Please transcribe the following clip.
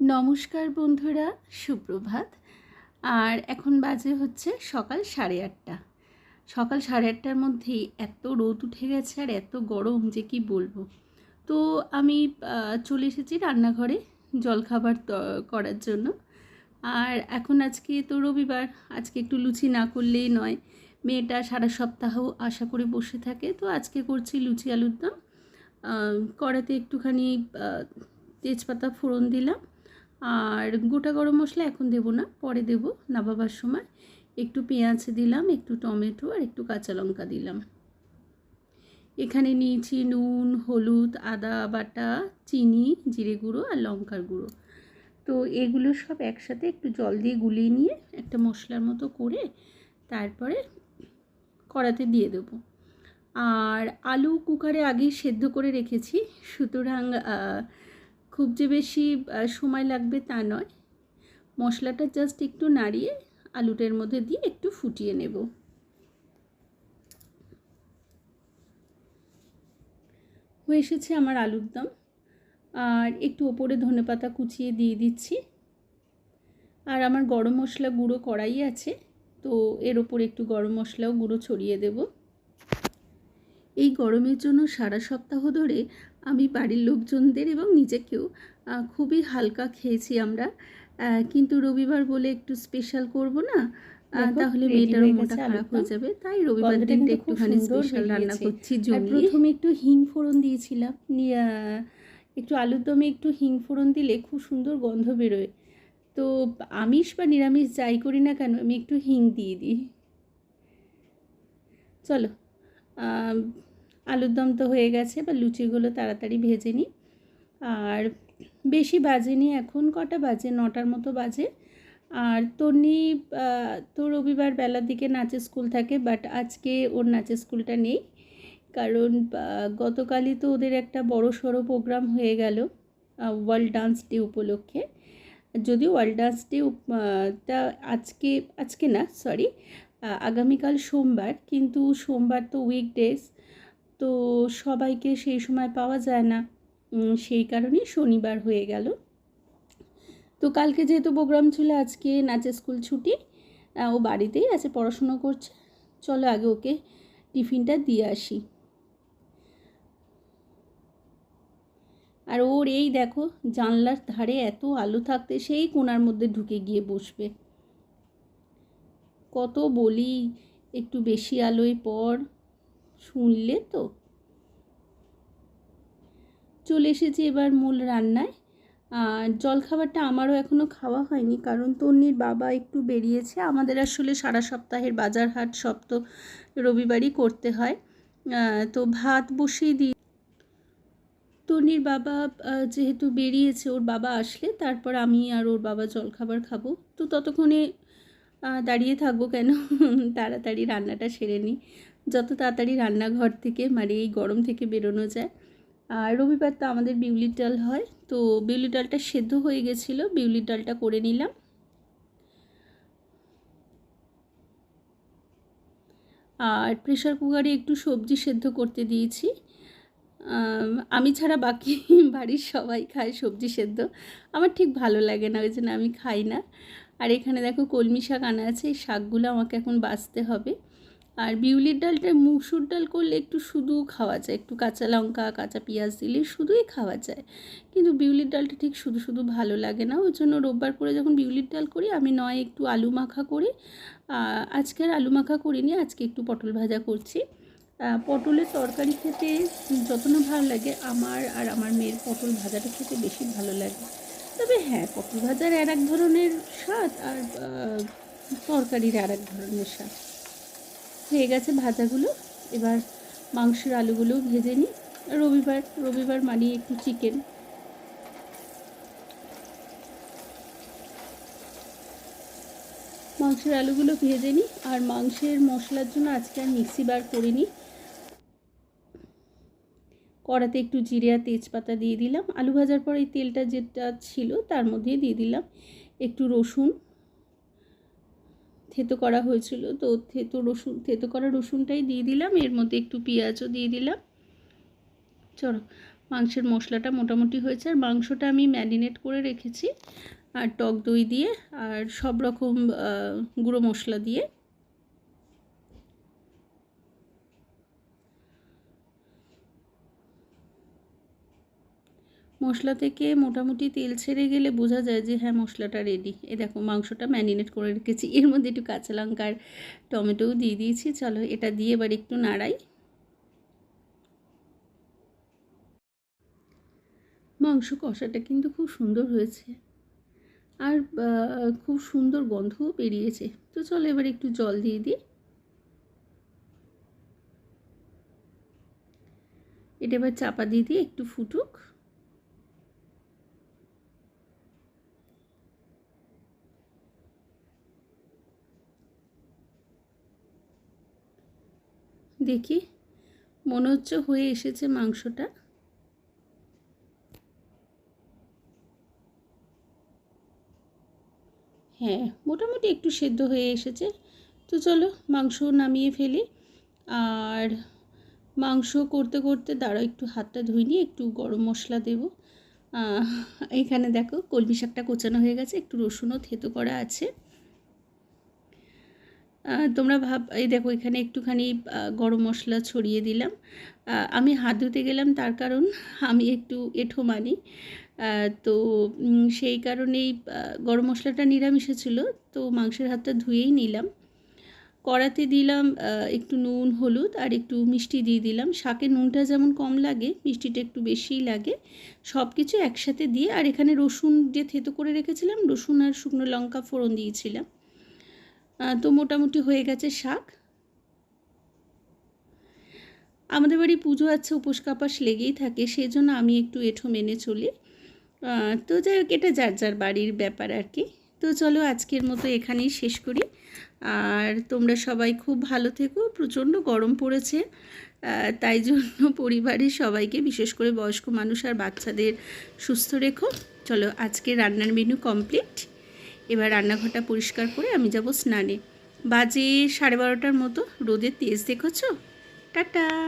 নমস্কার বন্ধুরা, সুপ্রভাত। আর এখন বাজে হচ্ছে সকাল সাড়ে আটটা। সকাল সাড়ে আটটার মধ্যেই এত রোদ উঠে গেছে আর এত গরম, যে কি বলব। তো আমি চলে এসেছি রান্নাঘরে জলখাবার করার জন্য। আর এখন আজকে তো রবিবার, আজকে একটু লুচি না করলেই নয়। মেয়েটা সারা সপ্তাহ আশা করে বসে থাকে, তো আজকে করছি লুচি আলুর দম কড়াতে একটুখানি তেজপাতা ফোড়ন দিলাম। আর গোটা গরম মশলা এখন দেবো না, পরে দেবো নাবাবার সময়। একটু পেঁয়াজ দিলাম, একটু টমেটো আর একটু কাঁচা লঙ্কা দিলাম। এখানে নিয়েছি নুন, হলুদ, আদা, বাটা, চিনি, জিরে গুঁড়ো আর লঙ্কার গুঁড়ো। তো এগুলো সব একসাথে একটু জল দিয়ে গুলিয়ে নিয়ে একটা মশলার মতো করে তারপরে কড়াতে দিয়ে দেবো। আর আলু কুকারে আগেই সেদ্ধ করে রেখেছি, সুতরাং খুব যে বেশি সময় লাগবে তা নয়। মশলাটা জাস্ট একটু নাড়িয়ে আলুটার মধ্যে দিয়ে একটু ফুটিয়ে নেব। হয়ে এসেছে আমার আলুর দম। আর একটু ওপরে ধনেপাতা কুচিয়ে দিয়ে দিচ্ছি। আর আমার গরম মশলা গুঁড়ো কড়াই আছে, তো এর ওপর একটু গরম মশলাও গুঁড়ো ছড়িয়ে দেবো। এই গরমের জন্য সারা সপ্তাহ ধরে আমি বাড়ির লোকজনদের এবং নিজেকেও খুবই হালকা খেয়েছি আমরা। কিন্তু রবিবার বলে একটু স্পেশাল করব না? তাহলে মেয়েটারও মোটা খারাপ হয়ে যাবে। তাই রবিবার দিনটা একটুখানি স্পেশাল রান্না করছি প্রথমে একটু হিং ফোড়ন দিয়েছিলাম। একটু আলুর দমে একটু হিং ফোড়ন দিলে খুব সুন্দর গন্ধ বেরোয়। তো আমিষ বা নিরামিষ যাই করি না কেন আমি একটু হিং দিয়ে দিই। চলো আলুর দম তো হয়ে গেছে বা লুচিগুলো তাড়াতাড়ি ভেজে নিই। আর বেশি বাজেনি এখন, কটা বাজে? নটার মতো বাজে। আর তন্নি তো রবিবার বেলার দিকে নাচের স্কুল থাকে, বাট আজকে ওর নাচের স্কুলটা নেই। কারণ গতকালই তো ওদের একটা বড় সড়ো প্রোগ্রাম হয়ে গেল ওয়ার্ল্ড ডান্স ডে উপলক্ষে। যদিও ওয়ার্ল্ড ডান্স ডে টা আজকে আজকে না, সরি আগামীকাল সোমবার, কিন্তু সোমবার তো উইকডেজ। তো সবাইকে সেই সময় পাওয়া যায় না। সেই কারণেই শনিবার হয়ে গেল। তো কালকে যেহেতু প্রোগ্রাম ছিল, আজকে নাচের স্কুল ছুটি ও বাড়িতেই আছে, পড়াশুনো করছে। চলো আগে ওকে টিফিনটা দিয়ে আসি। আর ওর এই দেখো, জানলার ধারে এত আলো থাকতে সেই কোনার মধ্যে ঢুকে গিয়ে বসবে। কত বলি, একটু বেশি আলোয় পড় শুনলে তো। চলে এসেছি এবার মূল রান্নায়। আর জলখাবারটা আমারও এখনও খাওয়া হয়নি, কারণ তন্নির বাবা একটু বেরিয়েছে। আমাদের আসলে সারা সপ্তাহের বাজার হাট, সব তো রবিবারই করতে হয়। তো ভাত বসিয়ে দিই তন্নির বাবা যেহেতু বেরিয়েছে, ওর বাবা আসলে, তারপর আমি আর ওর বাবা জলখাবার খাব। তো ততক্ষণে দাঁড়িয়ে থাকব কেন? তাড়াতাড়ি রান্নাটা সেরে নিই যত তাড়াতাড়ি রান্নাঘর থেকে মানে এই গরম থেকে বেরোনো যায়। আর রবিবার তো আমাদের বিউলির ডাল হয়, তো বিউলির ডালটা সেদ্ধ হয়ে গেছিল, বিউলির ডালটা করে নিলাম। আর প্রেশার কুকারে একটু সবজি সেদ্ধ করতে দিয়েছি। আমি ছাড়া বাকি বাড়ির সবাই খায় সবজি সেদ্ধ। আমার ঠিক ভালো লাগে না, ওই জন্য আমি খাই না। আর এখানে দেখো কলমি শাক আনা আছে, এই শাকগুলো আমাকে এখন বাছতে হবে। আর বিউলির ডালটা মুসুর ডাল করলে একটু শুধু খাওয়া যায়। একটু কাঁচা লঙ্কা, কাঁচা পেঁয়াজ দিলে শুধুই খাওয়া যায়। কিন্তু বিউলির ডালটা ঠিক শুধু শুধু ভালো লাগে না। ওই জন্য রোববার করে যখন বিউলির ডাল করি, আমি নয় একটু আলু মাখা করি। আজকে আর আলু মাখা করিনি, আজকে একটু পটল ভাজা করছি। পটলের তরকারি খেতে যত না ভালো লাগে, আমার আর আমার মেয়ের পটল ভাজাটা খেতে বেশি ভালো লাগে। তবে হ্যাঁ পটল ভাজার আর এক ধরনের স্বাদ আর তরকারির আর এক ধরনের স্বাদ। হয়ে গেছে ভাজাগুলো। এবার মাংসের আলুগুলোও ভেজে নিই। রবিবার রবিবার মানে একটু চিকেন মাংসের আলুগুলো ভেজে নিই। আর মাংসের মশলার জন্য আজকে আর মিক্সি বার করিনি। কড়াতে একটু জিরে আর তেজপাতা দিয়ে দিলাম। আলু ভাজার পর এই তেলটা যেটা ছিল তার মধ্যে দিয়ে দিলাম। একটু রসুন থেতো করা হয়েছিল। তো থেতো রসুন, থেতো করা রসুনটাই দিয়ে দিলাম। এর মধ্যে একটু পেঁয়াজও দিয়ে দিলাম। চলো, মাংসের মশলাটা মোটামুটি হয়েছে। আর মাংসটা আমি ম্যারিনেট করে রেখেছি। আর টক দই দিয়ে আর সব রকম গুঁড়ো মশলা দিয়ে। মশলা থেকে মোটামুটি তেল ছেড়ে গেলে বোঝা যায় যে হ্যাঁ মশলাটা রেডি এ দেখো, মাংসটা ম্যারিনেট করে রেখেছি। এর মধ্যে একটু কাঁচা লঙ্কা আর টমেটোও দিয়ে দিয়েছি। চলো, এটা দিয়ে এবার একটু নাড়াই। মাংস কষাটা কিন্তু খুব সুন্দর হয়েছে। আর খুব সুন্দর গন্ধও বেরিয়েছে। তো চলো, এবার একটু জল দিয়ে দিই। এটা এবার চাপা দিয়ে দিই, একটু ফুটুক। দেখি। মনে হচ্ছে হয়ে এসেছে মাংসটা। হ্যাঁ মোটামুটি একটু সেদ্ধ হয়ে এসেছে। তো চলো, মাংস নামিয়ে ফেলি। আর মাংস করতে করতে দাঁড়াও, একটু হাতটা ধুই নিয়ে একটু গরম মশলা দেব। এখানে দেখো, কলমি শাকটা কোচানো হয়ে গেছে, একটু রসুনও থেতো করা আছে। তোমরা ভাব, এই দেখো এখানে একটুখানি গরম মশলা ছড়িয়ে দিলাম। আমি হাত ধুতে গেলাম তার কারণ আমি একটু এঁঠো মানি তো সেই কারণেই গরম মশলাটা নিরামিষে ছিল, তো মাংসের হাতটা ধুয়েই নিলাম। কড়াতে দিলাম একটু নুন, হলুদ আর একটু মিষ্টি দিয়ে দিলাম। শাকে নুনটা যেমন কম লাগে, মিষ্টিটা একটু বেশিই লাগে। সব কিছু একসাথে দিয়ে, আর এখানে রসুন যে থেতো করে রেখেছিলাম, রসুন আর শুকনো লঙ্কা ফোড়ন দিয়েছিলাম। তো মোটামুটি হয়ে গেছে শাক। আমাদের বাড়ি পুজো আছে, উপোস কাপাস লেগেই থাকে সেই জন্য আমি একটু এঁঠো মেনে চলি। তো যাই হোক, এটা যার যার বাড়ির ব্যাপার আর কি। তো চলো আজকের মতো এখানেই শেষ করি। আর তোমরা সবাই খুব ভালো থেকো, প্রচণ্ড গরম পড়েছে। তাই জন্য পরিবারের সবাইকে, বিশেষ করে বয়স্ক মানুষ আর বাচ্চাদের, সুস্থ রেখো। চলো আজকে রান্নার মেনু কমপ্লিট এবার রান্নাঘরটা পরিষ্কার করে আমি যাব স্নানে। বাজে সাড়ে বারোটার মতো। রোদের তেজ দেখেছ? টাটা!